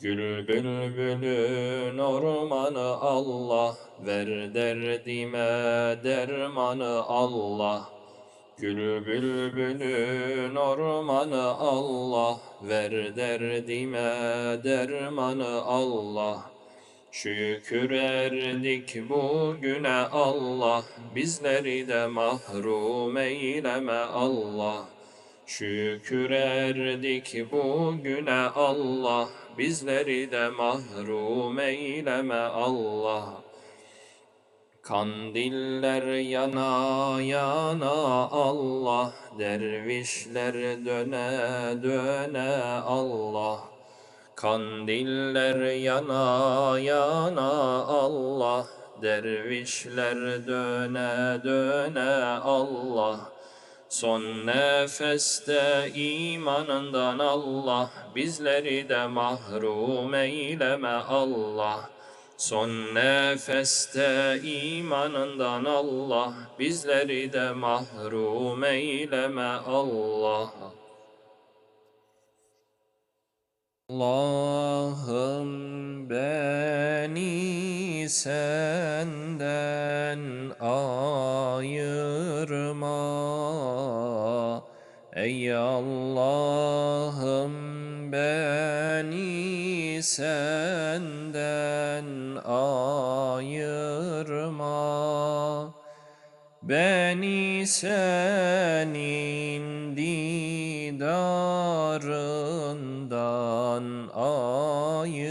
Gül bülbülün ormanı Allah Ver derdime dermanı Allah. Gül bülbülün ormanı Allah Ver derdime dermanı Allah. Şükür erdik bugüne Allah Bizleri de mahrum eyleme Allah Şükür erdik bugüne Allah Bizleri de mahrum eyleme Allah. Kandiller yana yana Allah Dervişler döne döne Allah. Kandiller yana yana Allah Dervişler döne döne Allah Son nefeste imanından Allah Bizleri de mahrum eyleme Allah. Son nefeste imanından Allah Bizleri de mahrum eyleme Allah. Allah'ım beni senden ayırma Ey Allah'ım beni senden ayırma. Beni senin didarından ayırma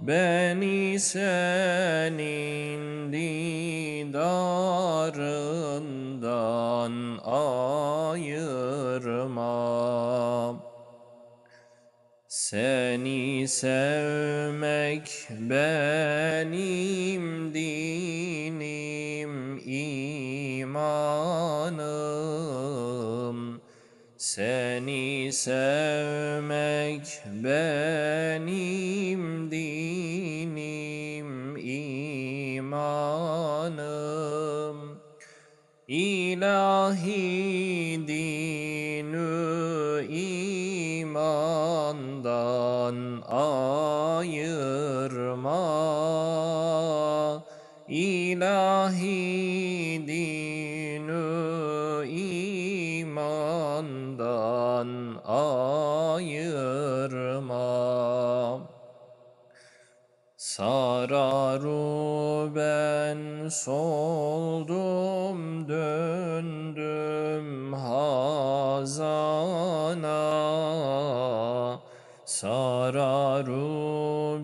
Beni senin didarından ayırma. Seni sevmek benim dinim imanım. Seni sevmek benim İlahi dinü imandan ayırma. İlahi dinü imandan ayırma. Sararu ben soldum döndüm hazana. Sararu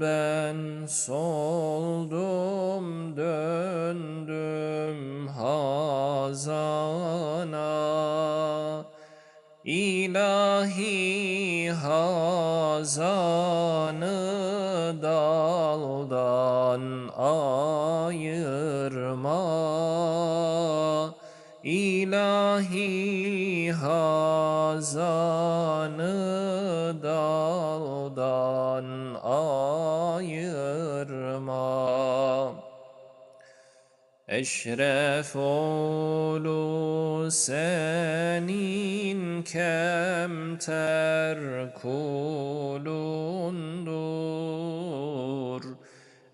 ben soldum döndüm hazana. İlahi hazanı daldan ayırma İlahi hazanı daldan ayırma Eşref oğlu senin kemter kulundur.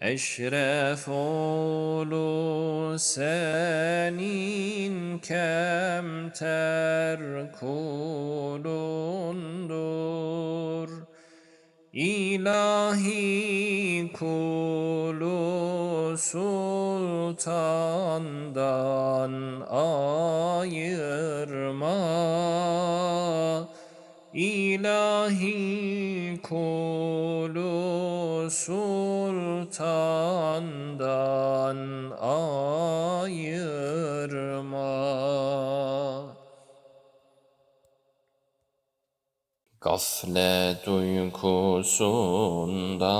Eşref oğlu senin kemter kulundur. İlahi kulu sultandan ayırma İlahi kulu sultandan ayırma. Gaflet uykusunda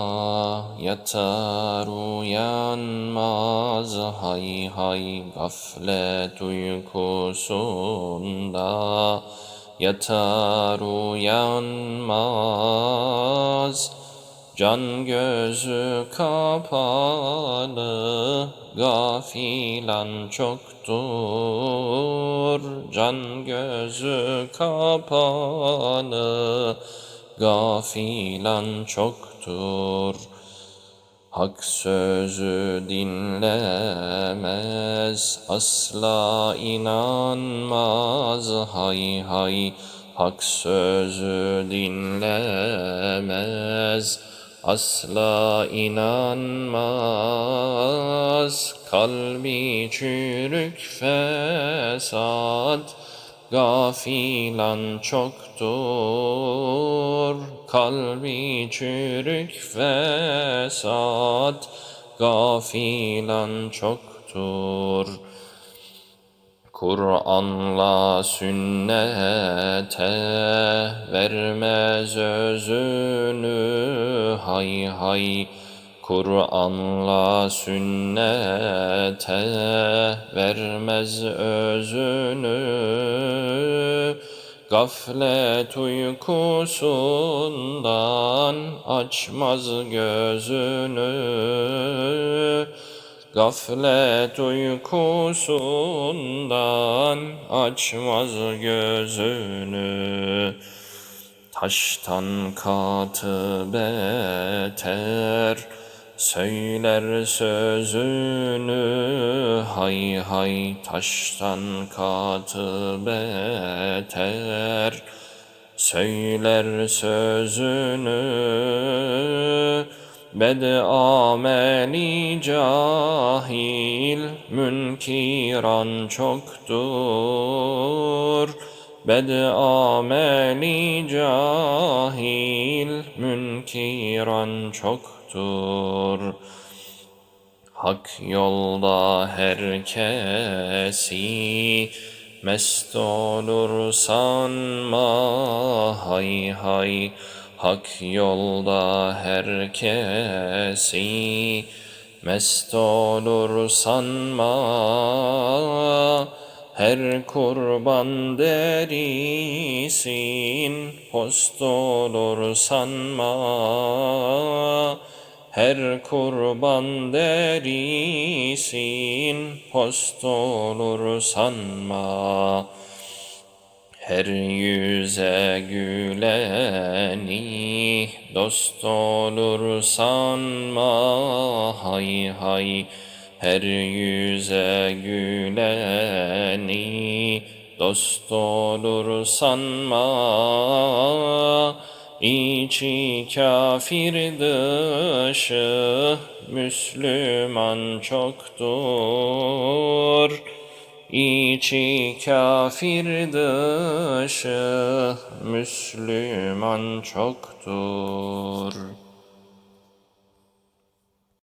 yatar uyanmaz. Hay hay Gaflet uykusunda yatar uyanmaz Can gözü kapalı gafilan çoktur. Can gözü kapalı gafilan çoktur. Hak sözü dinlemez, asla inanmaz. Hay hay. Hak sözü dinlemez, asla inanmaz. Kalbi çürük fesat, gafilan çoktur. Kalbi çürük fesat, gafilan çoktur. Kur'an'la sünnete vermez özünü. Hay hay Kur'an'la sünnete vermez özünü. Gaflet uykusundan açmaz gözünü Gaflet uykusundan açmaz gözünü. Taştan katı beter Söyler sözünü. Hay hay Taştan katı beter Söyler sözünü Bed ameli cahil münkiran çoktur. Bed ameli cahil münkiran çoktur. Hak yolda herkesi mest olur sanma hay hay Hak yolda herkesi mest olur sanma. Her kurban derisin post olur sanma. Her kurban derisin post olur sanma her yüze güleni dost olur sanma hay. Hay her yüze güleni dost olur sanma İçi kafir dışı Müslüman çoktur İçi kafir dışı Müslüman çoktur